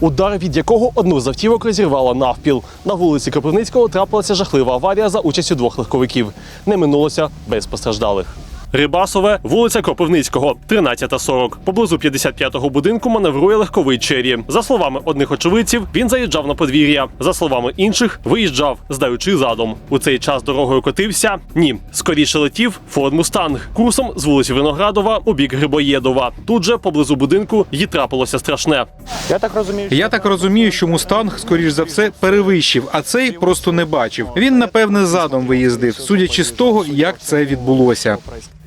удар від якого одну з автівок розірвало навпіл. На вулиці Кропивницького трапилася жахлива аварія за участю двох легковиків. Не минулося без постраждалих. Рибасове, вулиця Кропивницького, 13.40. Поблизу 55-го будинку маневрує легковий чері. За словами одних очевидців, він заїжджав на подвір'я. За словами інших, виїжджав, здаючи задом. У цей час дорогою котився. Ні, скоріше летів Форд Мустанг курсом з вулиці Виноградова у бік Грибоєдова. Тут же поблизу будинку їй трапилося страшне. Я так розумію, Я так розумію, що мустанг, скоріш за все, перевищив, а цей просто не бачив. Він напевне задом виїздив, судячи з того, як це відбулося.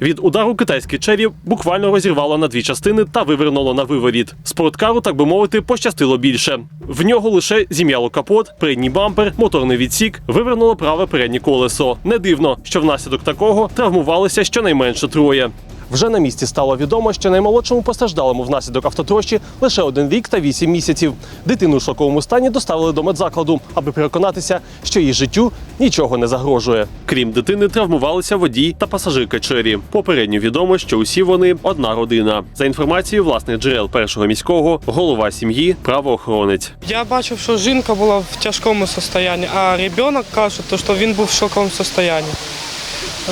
Від удару китайський чері буквально розірвало на дві частини та вивернуло на виворіт. Спорткару, так би мовити, пощастило більше. В нього лише зім'яло капот, передній бампер, моторний відсік, вивернуло праве переднє колесо. Не дивно, що внаслідок такого травмувалися щонайменше троє. Вже на місці стало відомо, що наймолодшому постраждалому внаслідок автотрощі лише один рік та вісім місяців. Дитину в шоковому стані доставили до медзакладу, аби переконатися, що її життю нічого не загрожує. Крім дитини, травмувалися водій та пасажирка Чері. Попередньо відомо, що усі вони одна родина. За інформацією власних джерел першого міського, голова сім'ї, правоохоронець. Я бачив, що жінка була в тяжкому стані, а ребенок каже, що він був в шоковому стані.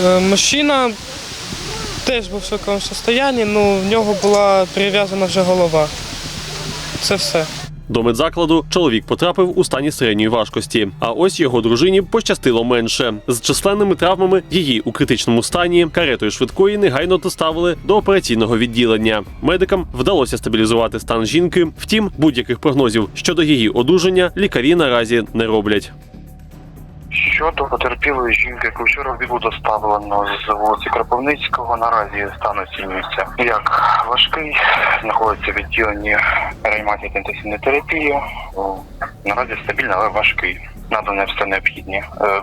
Е, Мужчина теж був в шоковому стані, але в нього була прив'язана вже голова. Це все. До медзакладу чоловік потрапив у стані середньої важкості. А ось його дружині пощастило менше. З численними травмами її у критичному стані каретою швидкої негайно доставили до операційного відділення. Медикам вдалося стабілізувати стан жінки. Втім, будь-яких прогнозів щодо її одужання лікарі наразі не роблять. Щодо потерпілої жінки, яку вчора було доставлено з вулиці Кропивницького, наразі стан оцінюється як важкий, знаходиться в відділенні реанімації та інтенсивної терапії. Наразі стабільний, але важкий. Надане все необхідні е, е,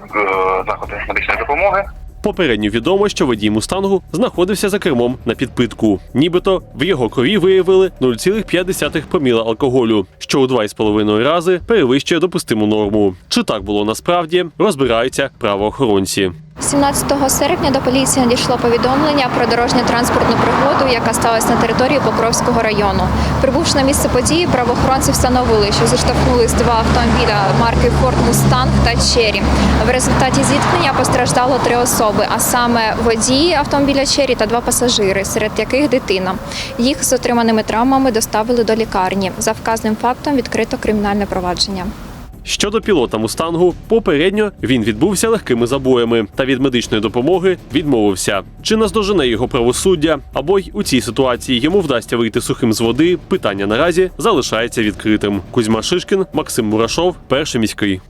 заходи медичної допомоги. Попередньо відомо, що водій мустангу знаходився за кермом на підпитку. Нібито в його крові виявили 0,5 проміла алкоголю, що у 2,5 рази перевищує допустиму норму. Чи так було насправді, розбираються правоохоронці. 17 серпня до поліції надійшло повідомлення про дорожньо-транспортну пригоду, яка сталася на території Покровського району. Прибувши на місце події, правоохоронці встановили, що зіштовхнулись два автомобіля марки Ford Mustang та Cherry. В результаті зіткнення постраждало три особи, а саме водій автомобіля Cherry та два пасажири, серед яких дитина. Їх з отриманими травмами доставили до лікарні. За вказаним фактом відкрито кримінальне провадження. Щодо пілота мустангу, попередньо він відбувся легкими забоями та від медичної допомоги відмовився. Чи наздожене його правосуддя, або й у цій ситуації йому вдасться вийти сухим з води? Питання наразі залишається відкритим. Кузьма Шишкін, Максим Мурашов, перший міський.